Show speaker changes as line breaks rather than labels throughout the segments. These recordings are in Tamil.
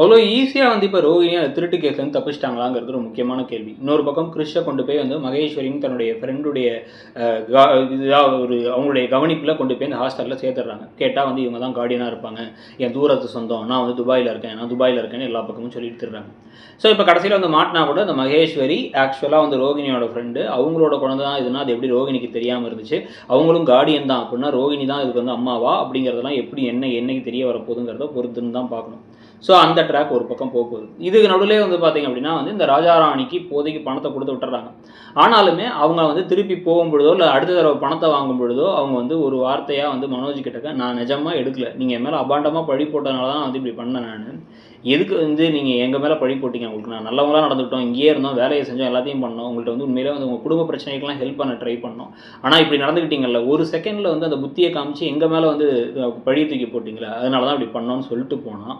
அவ்வளோ ஈஸியாக வந்து இப்போ ரோகிணி அந்த திருட்டு கேஸ்லேருந்து தப்பிச்சிட்டாங்களாங்கிறது ஒரு முக்கியமான கேள்வி. இன்னொரு பக்கம் கிறிஷை கொண்டு போய் வந்து மகேஸ்வரின் தன்னுடைய ஃப்ரெண்டுடைய இதாக ஒரு அவங்களுடைய கவனிப்பில் கொண்டு போய் இந்த ஹாஸ்டலில் சேர்த்துடுறாங்க. கேட்டால் வந்து இவங்க தான் கார்டியனாக இருப்பாங்க. என் தூரத்து சொந்தம். நான் வந்து துபாயில் இருக்கேன். நான் துபாயில் இருக்கேன்னு எல்லா பக்கமும் சொல்லிட்டு திருறாங்க ஸோ இப்போ கடைசியில் வந்து மாட்டினா கூட இந்த மகேஸ்வரி ஆக்சுவலாக வந்து ரோகிணியோட ஃப்ரெண்டு அவங்களோட குழந்தை தான் இதுனா அது எப்படி ரோகிணிக்கு தெரியாமல் இருந்துச்சு? அவங்களும் கார்டியன் தான். அப்படின்னா ரோகிணி தான் இதுக்கு வந்து அம்மாவா? அப்படிங்கிறதெல்லாம் எப்படி என்ன என்னைக்கு தெரிய வரப்போகுதுங்கிறத பொறுத்துன்னு தான் பார்க்கணும். ஸோ அந்த ட்ராக் ஒரு பக்கம் போக போகுது. இதுக்கு நடுவில் வந்து பார்த்தீங்க அப்படின்னா வந்து இந்த ராஜாராணிக்கு இப்போதைக்கு பணத்தை கொடுத்து விட்டுறாங்க. ஆனாலுமே அவங்க வந்து திருப்பி போகும் பொழுதோ இல்லை அடுத்த தடவை பணத்தை வாங்கும் பொழுதோ அவங்க வந்து ஒரு வார்த்தையாக வந்து மனோஜ் கிட்டக்க நான் நிஜமாக எடுக்கல. நீங்கள் என் மேலே அபாண்டமாக பழி போட்டதுனால தான் வந்து இப்படி பண்ணேன் நான். எதுக்கு வந்து நீங்கள் எங்கள் மேலே பழி போட்டீங்க உங்களுக்கு? நான் நல்லவங்களாக நடந்துக்கிட்டோம். இங்கேயே இருந்தோம் வேலையை செஞ்சோம் எல்லாத்தையும் பண்ணோம். உங்கள்கிட்ட வந்து உண்மையிலே வந்து உங்கள் குடும்ப பிரச்சனைக்கெல்லாம் ஹெல்ப் பண்ண ட்ரை பண்ணோம். ஆனால் இப்படி நடந்துக்கிட்டீங்கல்ல ஒரு செகண்டில் வந்து அந்த புத்தியை காமிச்சு எங்கள் மேலே வந்து பழி தூக்கி போட்டிங்களா அதனால தான் இப்படி பண்ணோன்னு சொல்லிட்டு போனால்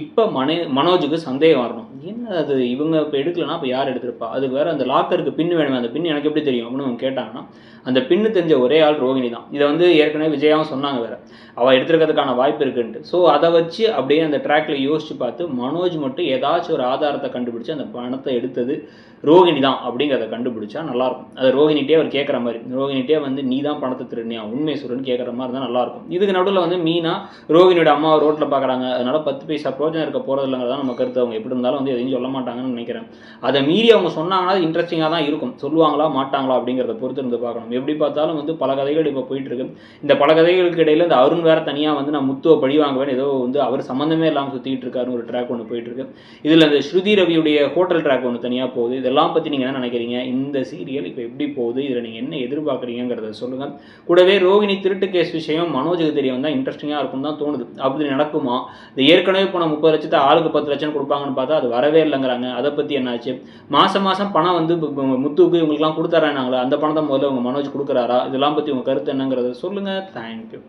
இப்போ மனோ மனோஜுக்கு சந்தேகம் வரணும். என்ன அது? இவங்க இப்போ எடுக்கலனா இப்போ யார் எடுத்திருப்பா? அதுக்கு வேறு அந்த லாக்கருக்கு பின் வேணுமே அந்த பின் எனக்கு எப்படி தெரியும் அப்படின்னு அவங்க கேட்டாங்கன்னா அந்த பின்னு தெரிஞ்ச ஒரே ஆள் ரோகிணி தான். இதை வந்து ஏற்கனவே விஜயாவும் சொன்னாங்க வேறு. அவள் எடுத்துருக்கிறதுக்கான வாய்ப்பு இருக்குன்ட்டு. ஸோ அதை வச்சு அப்படியே அந்த ட்ராக்ல யோசிச்சு பார்த்து மனோஜ் மட்டும் ஏதாச்சும் ஒரு ஆதாரத்தை கண்டுபிடிச்சு அந்த பணத்தை எடுத்தது ரோகிணி தான் அப்படிங்கிறத கண்டுபிடிச்சா நல்லாயிருக்கும் அதை ரோகிணிகிட்டே அவர் கேட்குற மாதிரி. ரோகிணிகிட்டே வந்து நீ தான் பணத்தை திருடினியா உண்மை சொல்லுன்னு கேட்குற மாதிரி தான் நல்லாயிருக்கும் இதுக்கு நடுவில் வந்து மீனா ரோகிணியோட அம்மாவை ரோட்டில் பார்க்குறாங்க அதனால் பத்து பைசா பிரோஜனம் இருக்க போகிறது இல்லைங்கிறதா நம்ம கருத்து. அவங்க எப்படி இருந்தாலும் வந்து எதையும் சொல்ல மாட்டாங்கன்னு நினைக்கிறேன். அதை மீறி அவங்க சொன்னாங்கன்னா அது இன்ட்ரெஸ்டிங்காக தான் இருக்கும். சொல்லுவாங்களா மாட்டாங்களா அப்படிங்கிறத பொறுத்து இருந்து பார்க்கணும். எப்படி பார்த்தாலும் வந்து பல கதைகள் இப்போ போயிட்டு இருக்கு இந்த பல கதைகளுக்கு இடையில இந்த அருண் வேற தனியாக வந்து நான் முத்துவை பழி வாங்குவேன் ஏதோ வந்து அவர் சம்மந்தமே இல்லாமல் சுற்றிட்டு இருக்காருன்னு ஒரு ட்ராக் ஒன்று போயிட்டு இருக்கு இதில் இந்த ஸ்ருதி ரவியுடைய ஹோட்டல் ட்ராக் ஒன்று தனியாக போகுது. இதெல்லாம் பற்றி நீங்கள் என்ன நினைக்கிறீங்க? இந்த சீரியல் இப்போ எப்படி போகுது? இதில் நீங்கள் என்ன எதிர்பார்க்குறீங்கிறத சொல்லுங்கள் கூடவே ரோகிணி திருட்டு கேஸ் விஷயம் மனோஜுக்கு தெரிய வந்தால் இன்ட்ரெஸ்டிங்காக இருக்கும் தான் தோணுது. அப்படி நடக்குமா? இந்த ஏற்கனவே போன முப்பது லட்சத்தை ஆளுக்கு பத்து லட்சம் கொடுப்பாங்கன்னு பார்த்தா அது வரவே இல்லைங்கிறாங்க. அதை பற்றி என்னாச்சு? மாதம் மாதம் பணம் வந்து முத்துக்கு முத்துவுக்கு இவங்களுக்குலாம் கொடுத்துறாங்க அந்த பணத்தை முதல்ல உங்கள் மனோஜ் கொடுக்குறாரா? இதெல்லாம் பற்றி உங்கள் கருத்து என்னங்கிறத சொல்லுங்கள் தேங்க்யூ